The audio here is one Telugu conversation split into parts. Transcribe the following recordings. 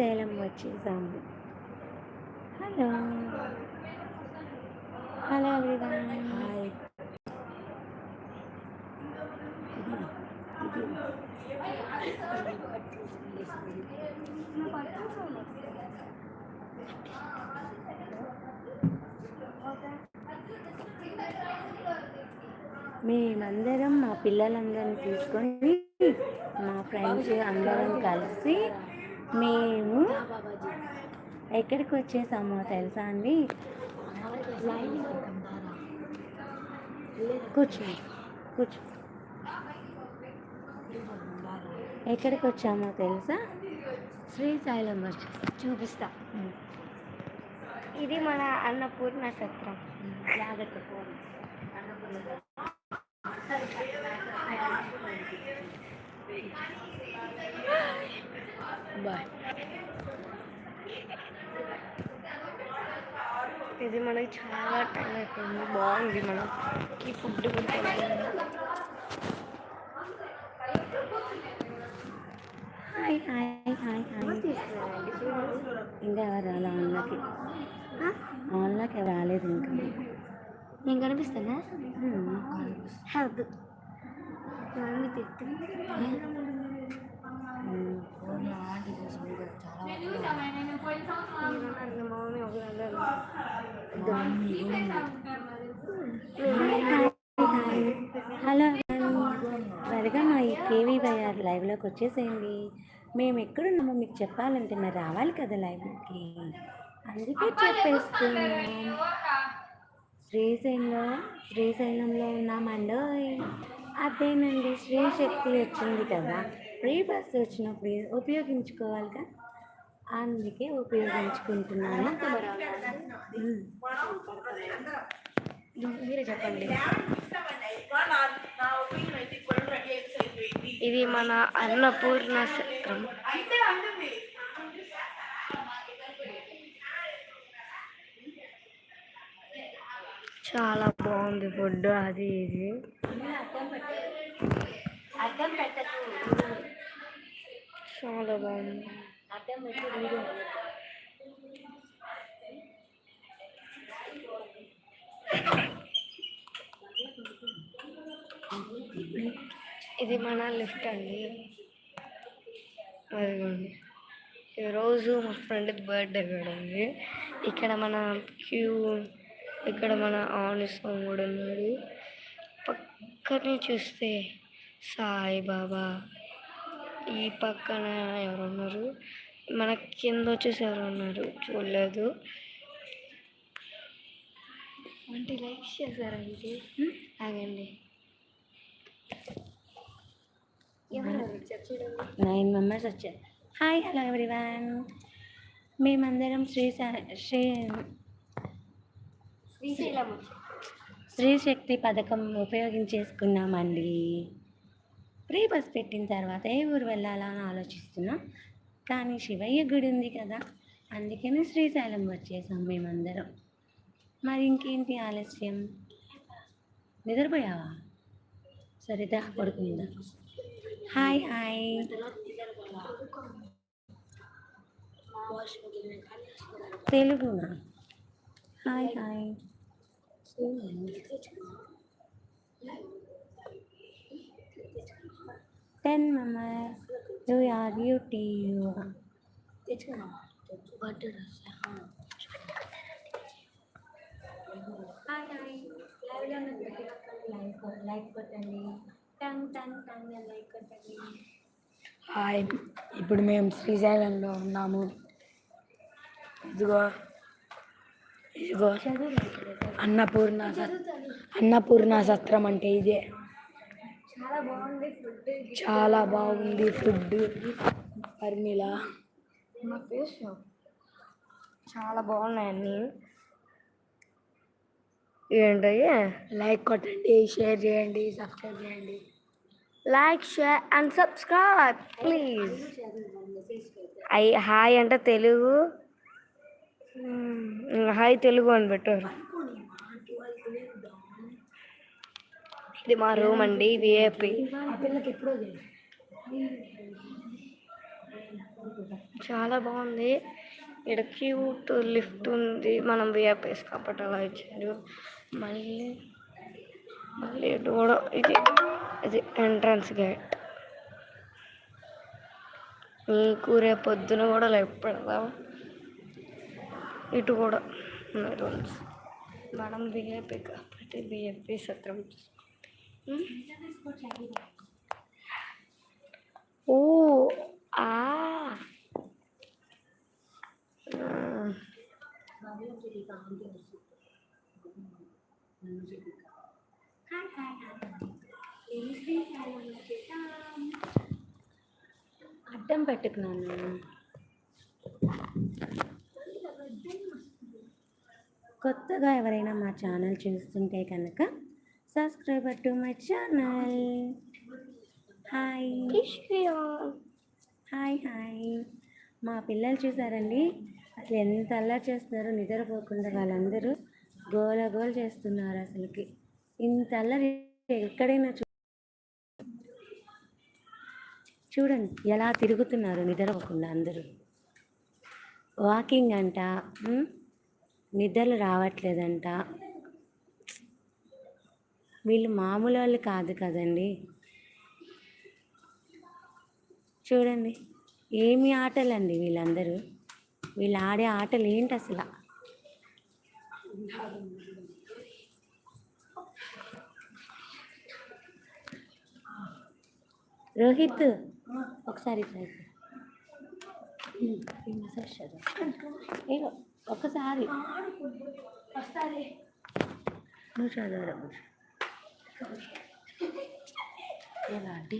శ్రీశైలం వచ్చేసాము. హలో. Hello everyone. హాయ్. మేమందరం మా పిల్లలందరిని తీసుకొని మా ఫ్రెండ్స్ అందరం కలిసి మేము ఎక్కడికి వచ్చేసామో తెలుసా అండి? కూర్చో కూర్చో. ఎక్కడికి వచ్చామో తెలుసా? శ్రీశైలం వచ్చేసాం చూపిస్తా. ఇది మన అన్నపూర్ణ సత్రం. జాగ్రత్త. Phone bye. ఇది మనకి చాలా టైం అయిపోయింది. బాగుంది మనం ఈ food hi hi hi hi. ఇంకా ఎవరు రాలే? ఆన్లకి ఆన్లకి ఎవరు రాలేదు ఇంకా. నేను కనిపిస్తానా. హెల్త్ హలో త్వరగా మా ఈ కేవీ వైఆర్ లైవ్లోకి వచ్చేసేయండి. మేము ఎక్కడున్నామో మీకు చెప్పాలంటే మరి రావాలి కదా లైవ్కి. అందుకే చెప్పేస్తున్నాం. శ్రీశైలం శ్రీశైలంలో ఉన్నామండోయ్ అదేనండి శ్రీశక్తి వచ్చింది కదా. ఫ్రీ బస్ వచ్చినప్పుడు ఉపయోగించుకోవాలిగా? అందుకే ఉపయోగించుకుంటున్నాను. మీరే చెప్పండి. ఇది మన అన్నపూర్ణ సత్రం. చాలా బాగుంది ఫుడ్ అది ఇది. అడ్డం పెట్టకు. చాలా బాగుంది. ఇది మన లిఫ్ట్ అండి. అదిగోండి ఈరోజు మా ఫ్రెండ్ బర్త్డే కూడా ఇక్కడ మన క్యూ ఇక్కడ మన ఆనిసం కూడా ఉన్నాడు పక్కనే చూస్తే సాయిబాబా ఈ పక్కన ఎవరు ఉన్నారు మన కింద వచ్చేసి ఎవరు ఉన్నారు చూడలేదు. అంటే లైక్ చేశారా ఇది ఆగండి. నైన్ మెంబర్స్ వచ్చారు. Hi hello everyone. మేమందరం శ్రీ శ్రీ శ్రీశక్తి పథకం ఉపయోగించేసుకున్నామండి. ప్రీ బస్ పెట్టిన తర్వాత ఏ ఊరు వెళ్ళాలా అని ఆలోచిస్తున్నాం. కానీ శివయ్య గుడి ఉంది కదా అందుకనే శ్రీశైలం వచ్చేసాం మేమందరం. మరి ఇంకేంటి ఆలస్యం? నిద్రపోయావా? సరిదా పడుకుందా. Hi hi. తెలుగునా? Hi hi. Ten members you are you టీ యూ హాయ్ ఇప్పుడు మేము శ్రీశైలంలో ఉన్నాము. ఇదిగో ఇదిగో. అన్నపూర్ణ అన్నపూర్ణ సత్రం అంటే ఇదే. చాలా బాగుంది ఫుడ్. చాలా బాగుంది ఫుడ్ పర్మిళ. మా ఫేస్ చాలా బాగున్నాయి అన్నీ ఏంటయ్యే? లైక్ కొట్టండి షేర్ చేయండి సబ్స్క్రైబ్ చేయండి. Like share and subscribe please. I hi అంటే తెలుగు. హాయ్ తెలుగు అని పెట్టారు. ఇది మా రూమ్ అండి విఐపి చాలా బాగుంది. ఇక్కడ క్యూట్ లిఫ్ట్ ఉంది. మనం విఐపీస్ కాబట్టి అలా ఇచ్చారు. మళ్ళీ మళ్ళీ ఇటు కూడా ఇది ఇది ఎంట్రన్స్ గేట్ మీకు రేపు పొద్దున కూడా లైఫ్ పెడదాం. ఇటు కూడా ఉన్నాయి రూమ్స్ మనం బిఏపీ కాబట్టి బిఏపీ సత్రం. ఓ ఆ. అడ్డం పెట్టుకున్నాను. కొత్తగా ఎవరైనా మా ఛానల్ చూస్తుంటే కనుక subscriber to my channel hi ఇష్కియా. Hi hi మా పిల్లలు చూసారండి? అసలు ఎంత అల్లరి చేస్తున్నారో నిద్రపోకుండా వాళ్ళందరూ గోల గోల చేస్తున్నారు అసలుకి. ఇంత అల్లరి ఎక్కడైనా చూ చూడండి ఎలా తిరుగుతున్నారు నిద్రపోకుండా అందరూ. వాకింగ్ అంట నిద్రలు రావట్లేదంట. వీళ్ళు మామూలు వాళ్ళు కాదు కదండి. చూడండి ఏమి ఆటలండి వీళ్ళందరూ. వీళ్ళు ఆడే ఆటలు ఏంటి అసలు? రోహిత్ ఒకసారి ఒక్కసారి నువ్వు చదవరా ఎలా అంటే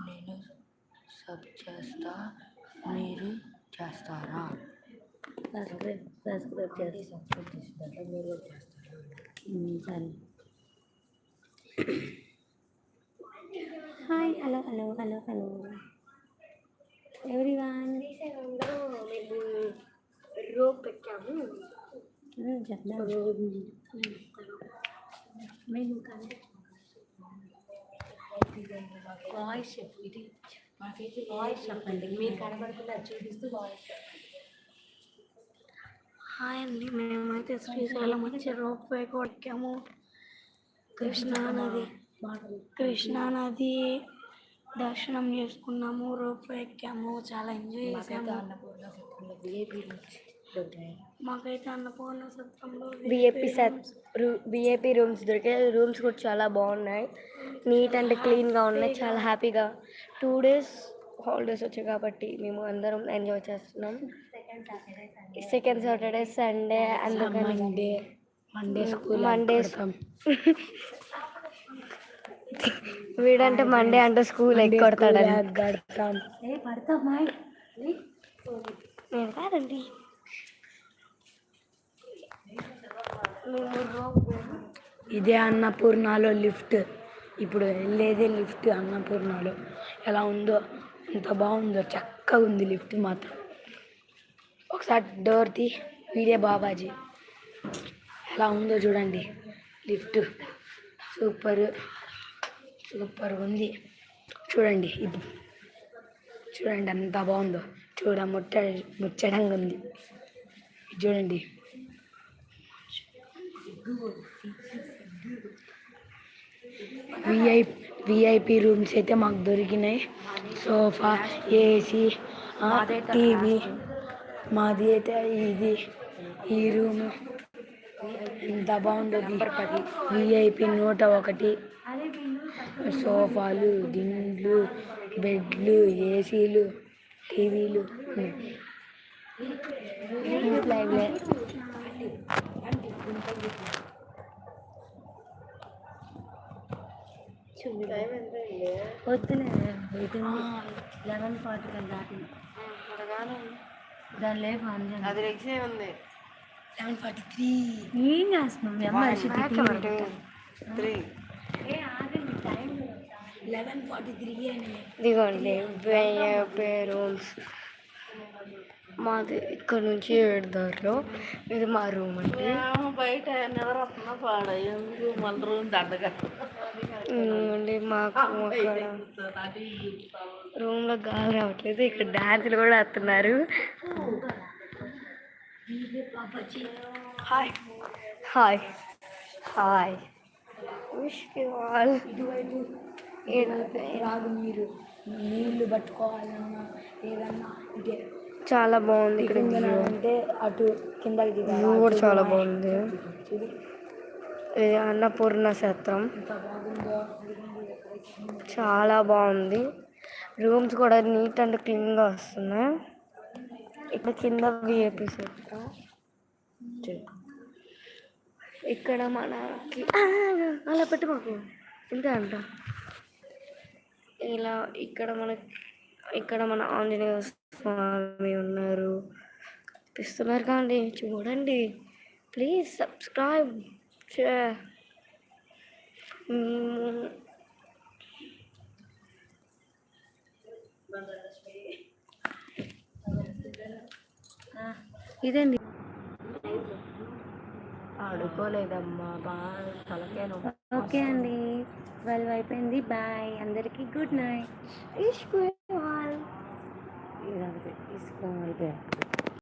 నేను సబ్ చేస్తా మీరు చేస్తారా? సబ్స్క్రైబ్ సబ్స్క్రైబ్ చేసి సబ్స్క్రైబ్ చేసిన మీరు కూడా చేస్తారా ఉమ్, సరే. Hi hello hello hello hello. Everyone మేము రోప్ పెట్టాము చెప్దాం వాయిస్ చెప్పు ఇది మాకైతే వాయిస్ చెప్పండి మీరు కనబడకుండా చూపిస్తూ వాయిస్ హాయ్ అండి మేమైతే శ్రీశైలం వచ్చి రోప్ వే కొడికాము కృష్ణానది కృష్ణానది దర్శనం చేసుకున్నాము రోప్ వే ఎక్కాము చాలా ఎంజాయ్ చేసాము మాకైతే అన్నపూర్ణ సత్రంలో విఏపీ సెట్ విఏపీ రూమ్స్ దొరికాయి. రూమ్స్ కూడా చాలా బాగున్నాయి. నీట్ అండ్ క్లీన్గా ఉన్నాయి. చాలా హ్యాపీగా టూ డేస్ హాలిడేస్ వచ్చాయి కాబట్టి మేము అందరం ఎంజాయ్ చేస్తున్నాం. సెకండ్ సాటర్డే సండే అందుకని మండే మండే స్కూల్ మండే వీడంటే మండే అంటే స్కూల్ మాయ్ నేను కాదండి. ఇదే అన్నపూర్ణలో లిఫ్ట్. ఇప్పుడు వెళ్ళేదే లిఫ్ట్ అన్నపూర్ణలో. ఎలా ఉందో ఎంత బాగుందో చక్కగా ఉంది లిఫ్ట్ మాత్రం. ఒకసారి డోర్ తీ బాబాజీ. ఎలా ఉందో చూడండి లిఫ్ట్. సూపర్ సూపర్ ఉంది. చూడండి ఇది. చూడండి ఎంత బాగుందో. చూడ ముట్ట ముచ్చడంగా ఉంది. ఇది చూడండి. విఐ విఐపి రూమ్స్ అయితే మాకు దొరికినాయి. సోఫా ఏసీ టీవీ మాది అయితే ఇది. ఈ రూమ్ ఎంత బాగుంటుంది విఐపి నూట ఒకటి. సోఫాలు దిండ్లు బెడ్లు ఏసీలు టీవీలు ఇంట్లో వద్దులే అవుతుంది లెవెన్ ఫార్టీ ఫైవ్ దాటి దాని అంజన్ అది రెగ్సే ఉంది? లెవెన్ ఫార్టీ త్రీ ఏం చేస్తున్నాం త్రీ లెవెన్ ఫార్టీ త్రీ అని. ఇదిగోండి రూమ్స్. మాది ఇక్కడ నుంచి ఏడు దారిలో. ఇది మా రూమ్ అండి. బయట రూమ్ దండగా. అండి మాకు అక్కడ రూమ్లో గాలి రావట్లేదు. ఇక్కడ డాన్సులు కూడా వస్తున్నారు హాయ్. హాయ్. హాయ్. రాగు నీరు నీళ్ళు పట్టుకోవాలన్నా ఏదన్నా చాలా బాగుంది ఇక్కడ అంటే అటు కిందకి వ్యూ కూడా చాలా బాగుంది. ఇది అన్నపూర్ణ బాగుందో. చాలా బాగుంది. రూమ్స్ కూడా నీట్ అండ్ క్లీన్గా వస్తున్నాయి. ఇక్కడ కింద విఐపి సత్రం ఇక్కడ మనకి అలా పెట్టి మాకు ఇంతే అంట. ఇలా ఇక్కడ మనకి ఇక్కడ మన ఆంజనేయ స్వామి ఉన్నారు. ఇస్తున్నారు కాండి చూడండి. ప్లీజ్ సబ్స్క్రైబ్ మేము ఇదండి ఆడుకోలేదమ్మా. బాగా తలకేను ఓకే అండి. ట్వెల్వ్ అయిపోయింది. బాయ్ అందరికీ గుడ్ నైట్ ఇష్కు vardı.